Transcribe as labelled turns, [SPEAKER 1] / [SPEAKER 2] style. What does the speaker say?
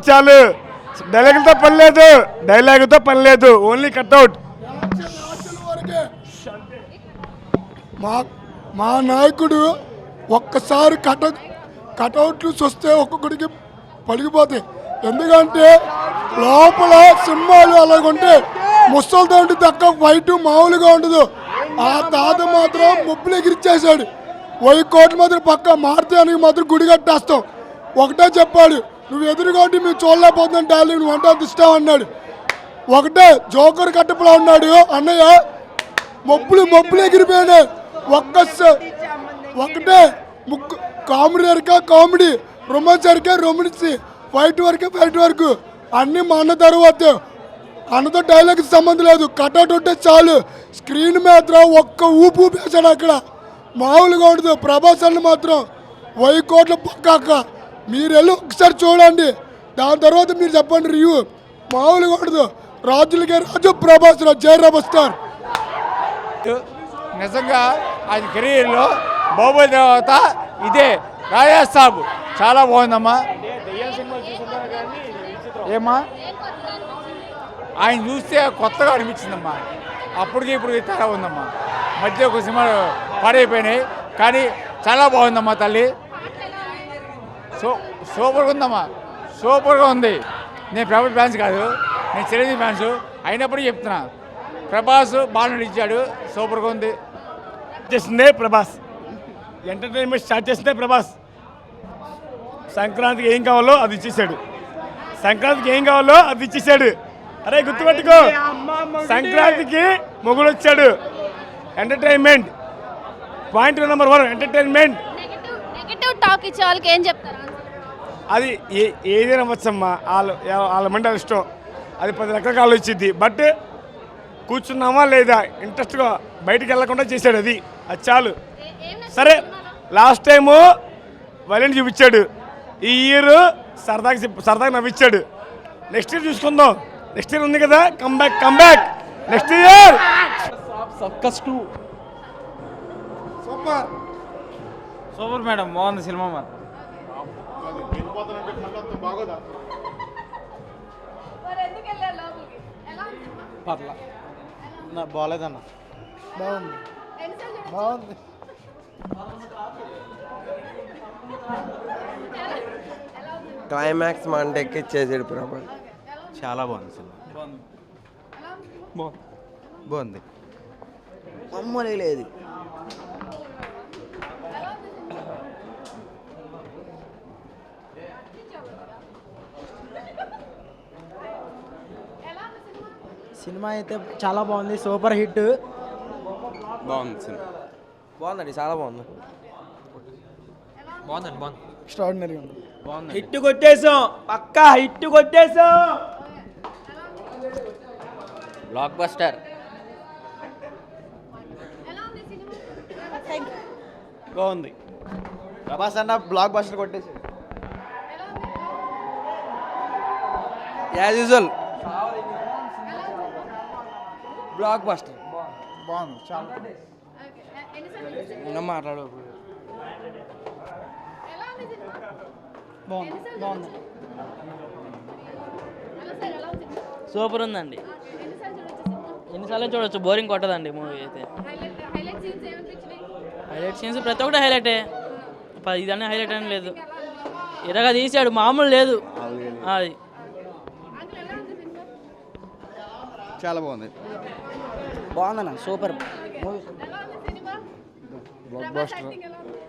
[SPEAKER 1] Cutout చాలు డైలాగులతో పని లేదు. డైలాగుతో పని లేదు. ఓన్లీ కట్అవుట్
[SPEAKER 2] వరకే మా మా నాయకుడు ఒక్కసారి కట కటౌట్లు చూస్తే ఒక్కొక్కడికి పడిగిపోతాయి ఎందుకంటే లోపల సినిమాలు అలాగుంటే ముసలితో ఉంటే తక్క వైట్ మామూలుగా ఉండదు. ఆ తాత మాత్రం ముప్పులు ఎగిరిచ్చేసాడు వెయ్యి కోట్లు మాత్రం పక్క మారుతానికి మాత్రం గుడి కట్టేస్తాం. ఒకటే చెప్పాడు. నువ్వు ఎదురుగా ఉంటే మేము చూడలేకపోతున్నాం డాలి నువ్వు అంటే అంత ఇష్టం అన్నాడు. ఒకటే జోకర్ కట్టపులా ఉన్నాడు అన్నయ్య. మబ్బులు మబ్బులు ఎగిరిపోయాడు ఒక్క స- ఒకటే ముక్కు కామెడీ వరకే కామెడీ. రొమాన్స్ వరకే రొమాన్స్. ఫైట్ వరకే ఫైట్ వరకు. అన్నీ మా అన్న తర్వాత. అన్నతో డైలాగ్ సంబంధం లేదు. కటౌట్ ఉంటే చాలు. స్క్రీన్ మాత్రం ఒక్క ఊపు ఊపేశాడు అక్కడ. మామూలుగా ఉండదు. ప్రభాస్ అన్న మాత్రం వెయ్యి కోట్ల పక్కాక. మీరు వెళ్ళి ఒకసారి చూడండి. దాని తర్వాత మీరు చెప్పండి రివ్యూ. మామూలుగా ఉండదు రాజులకే రాజు ప్రభాస్ రాజు స్టార్
[SPEAKER 3] నిజంగా ఆయన కెరీర్లో బాహుబలి తర్వాత ఇదే రాజాసాబ్ చాలా బాగుందమ్మా. ఏమా ఆయన చూస్తే కొత్తగా అనిపించిందమ్మా. అప్పటికి ఇప్పుడు తేడా ఉందమ్మా. మధ్య ఒక సినిమా పాడైపోయినాయి. కానీ చాలా బాగుందమ్మా తల్లి. సో సూపర్గా ఉందమ్మా. సూపర్గా ఉంది. నేను ప్రభాస్ ఫ్యాన్స్ కాదు. నేను చిరంజీవి ఫ్యాన్స్. అయినప్పటికీ చెప్తున్నా. ప్రభాస్ బాగా నడిచాడు. సూపర్గా ఉంది.
[SPEAKER 1] చేసిందే ప్రభాస్. ఎంటర్టైన్మెంట్ స్టార్ట్ చేసిందే ప్రభాస్. సంక్రాంతికి ఏం కావాలో అది ఇచ్చేసాడు. సంక్రాంతికి ఏం కావాలో అది ఇచ్చేసాడు. అరే గుర్తుపెట్టుకో. సంక్రాంతికి మొగుడు. వచ్చాడు entertainment. Point number one entertainment.
[SPEAKER 4] Negative negative talk ఇచ్చే వాళ్ళకి ఏం చెప్తారు?
[SPEAKER 1] అది ఏ ఏదైనా వచ్చమ్మా వాళ్ళ వాళ్ళ మంటే ఇష్టం. అది పది రకరకాలు వచ్చింది బట్ కూర్చున్నామా లేదా? ఇంట్రెస్ట్గా బయటికి వెళ్ళకుండా చేశాడు అది. అది చాలు. సరే? లాస్ట్ టైము వైలెంట్ చూపించాడు. ఈ ఇయర్ సరదాగా చెప్ప- సరదాగా నవ్వించాడు. నెక్స్ట్ ఇయర్ చూసుకుందాం. నెక్స్ట్ ఇయర్ ఉంది కదా come back come back next year
[SPEAKER 2] super.
[SPEAKER 5] Super madam బాగుంది సినిమా మాత్రం.
[SPEAKER 4] మరి
[SPEAKER 5] పర్లా. నా బాగాలేదన్న
[SPEAKER 2] బాగుంది? బాగుంది.
[SPEAKER 6] క్లైమాక్స్ మంట ఎక్కిచ్చేసాడు ప్రభాస్.
[SPEAKER 5] చాలా బాగుంది సినిమా. బాగుంది.
[SPEAKER 6] మమ్మల్ని లేదు.
[SPEAKER 4] సినిమా
[SPEAKER 7] అయితే చాలా బాగుంది. Super hit.
[SPEAKER 5] బాగుంది సినిమా.
[SPEAKER 6] బాగుందండి చాలా బాగుంది.
[SPEAKER 2] ఎక్స్ట్రాడినరీ ఉంది.
[SPEAKER 7] హిట్ కొట్టేసాం పక్కా హిట్ కొట్టేసాం
[SPEAKER 5] బ్లాక్ బస్టర్
[SPEAKER 4] ఎలా ఉంది సినిమా
[SPEAKER 5] బాగుంది. ప్రభాస్ అన్న బ్లాక్ బస్టర్ కొట్టేసి
[SPEAKER 6] యాజ్ యూజువల్ బ్లాక్ బస్టర్
[SPEAKER 5] బాగుంది. చాలా
[SPEAKER 6] మాట్లాడు
[SPEAKER 7] బాగుంది
[SPEAKER 8] సూపర్ ఉందండి.
[SPEAKER 4] ఎన్నిసార్లు చూడొచ్చు?
[SPEAKER 8] బోరింగ్ కొట్టదండి మూవీ అయితే.
[SPEAKER 4] హైలైట్ సీన్స్ ఏమనిపించినాయి
[SPEAKER 8] హైలైట్ సీన్స్ ప్రతి ఒక్కటి హైలైటే ప- ఇదనే హైలైట్ అని లేదు. ఇరగా తీసాడు మామూలు లేదు. అది
[SPEAKER 4] అంకుల్ ఎలా ఉంది సినిమా
[SPEAKER 5] చాలా బాగుంది.
[SPEAKER 7] బాగుందన్న సూపర్.
[SPEAKER 4] ఎలా ఉంది